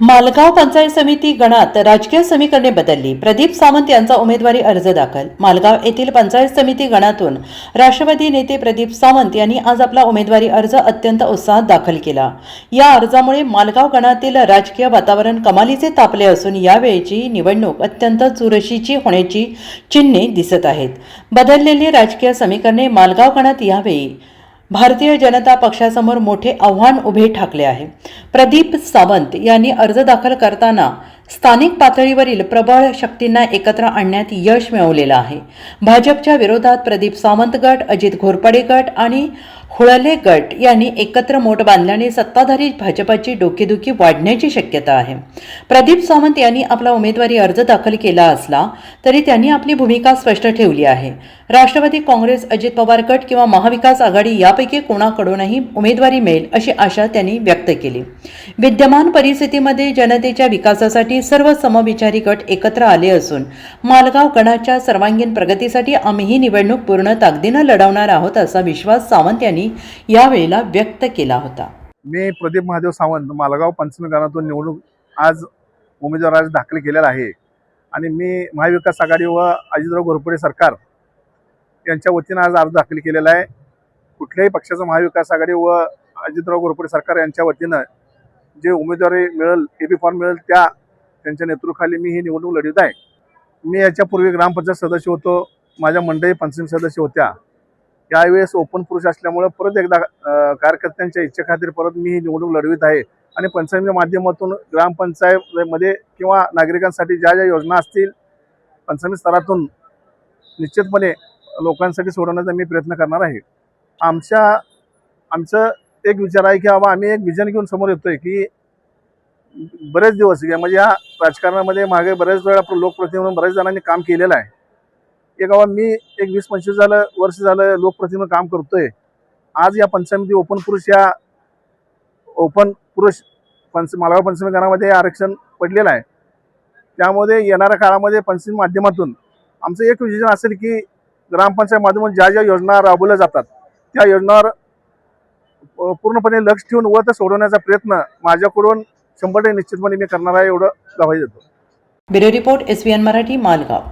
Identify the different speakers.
Speaker 1: मालगाव पंचायत समिती गणात राजकीय समीकरणे बदलली. प्रदीप सावंत यांचा उमेदवारी अर्ज दाखल. मालगाव येथील पंचायत समिती गणातून राष्ट्रवादी नेते प्रदीप सावंत यांनी आज आपला उमेदवारी अर्ज अत्यंत उत्साहात दाखल केला. या अर्जामुळे मालगाव गणातील राजकीय वातावरण कमालीचे तापले असून यावेळीची निवडणूक अत्यंत चुरशीची होण्याची चिन्हे दिसत आहेत. बदललेली राजकीय समीकरणे मालगाव गणात यावेळी भारतीय जनता पक्षासमोर मोठे आव्हान उभे ठाकले आहे. प्रदीप सावंत यांनी अर्ज दाखल करताना स्थानिक पातळीवरील प्रबळ शक्तींना एकत्र आणण्यात यश मिळवलेलं आहे. भाजपच्या विरोधात प्रदीप सावंत गट अजित घोरपडे गट आणि हुळले गट यांनी एकत्र मोठ बांधल्याने सत्ताधारी भाजपाची डोकेदुखी वाढण्याची शक्यता आहे. प्रदीप सावंत यांनी आपला उमेदवारी अर्ज दाखल केला असला तरी त्यांनी आपली भूमिका स्पष्ट ठेवली आहे. राष्ट्रवादी काँग्रेस अजित पवार गट किंवा महाविकास आघाडी यापैकी कोणाकडूनही उमेदवारी मिळेल अशी आशा त्यांनी व्यक्त केली. विद्यमान परिस्थितीमध्ये जनतेच्या विकासासाठी सर्व समविचारी गट एकत्र आले असून मालगाव गणाच्या सर्वांगीण प्रगतीसाठी आम्ही ही निवडणूक पूर्ण ताकदीनं लढवणार आहोत असा विश्वास सावंत यांनी यावेळेला व्यक्त केला होता.
Speaker 2: मी प्रदीप महादेव सावंत मालगाव पंचमी गणातून निवडणूक आज उमेदवार आज दाखल केलेला आहे. आणि मी महाविकास आघाडी व अजितराव घोरपडे सरकार यांच्या वतीनं आज अर्ज दाखल केलेला आहे. कुठल्याही पक्षाचं महाविकास आघाडी व अजितराव घोरपडे सरकार यांच्या वतीनं जे उमेदवारी मिळेल ए बी फॉर्म मिळेल त्या त्यांच्या नेतृत्वाखाली मी ही निवडणूक लढवित आहे. मी याच्यापूर्वी ग्रामपंचायत सदस्य होतो माझ्या मंडळी पंचमी सदस्य होत्या. यावेळेस ओपन पुरुष असल्यामुळं परत एकदा कार्यकर्त्यांच्या इच्छेखातीर परत मी ही निवडणूक लढवित आहे. आणि पंचायतीच्या माध्यमातून ग्रामपंचायतमध्ये किंवा नागरिकांसाठी ज्या ज्या योजना असतील पंचायत स्तरातून निश्चितपणे लोकांसाठी सोडवण्याचा मी प्रयत्न करणार आहे. आमच्या आमचं एक विचार आहे की बाबा आम्ही एक विजन घेऊन समोर येतोय की बरेच दिवस म्हणजे या राजकारणामध्ये मागे बरेच वेळा लोकप्रतिनिधी म्हणून बऱ्याच जणांनी काम केलेलं आहे. एक बाबा मी एक वीस पंचवीस झालं वर्ष झालं लोकप्रतिनिधी काम करतोय. आज या पंचमी ओपन पुरुष या ओपन पुरुष पंच मालगाव पंचमी गणामध्ये आरक्षण पडलेलं आहे. त्यामध्ये येणाऱ्या काळामध्ये पंचमी माध्यमातून आमचं एक विजन असेल की ग्रामपंचायत माध्यमातून ज्या ज्या योजना राबवल्या जातात त्या योजनावर पूर्णपणे लक्ष ठेवून व ते सोडवण्याचा प्रयत्न माझ्याकडून शंभर टक्के निश्चितपणे मी करणार आहे एवढं गवाही देतो.
Speaker 1: Bureau report S Marathi Malgaon.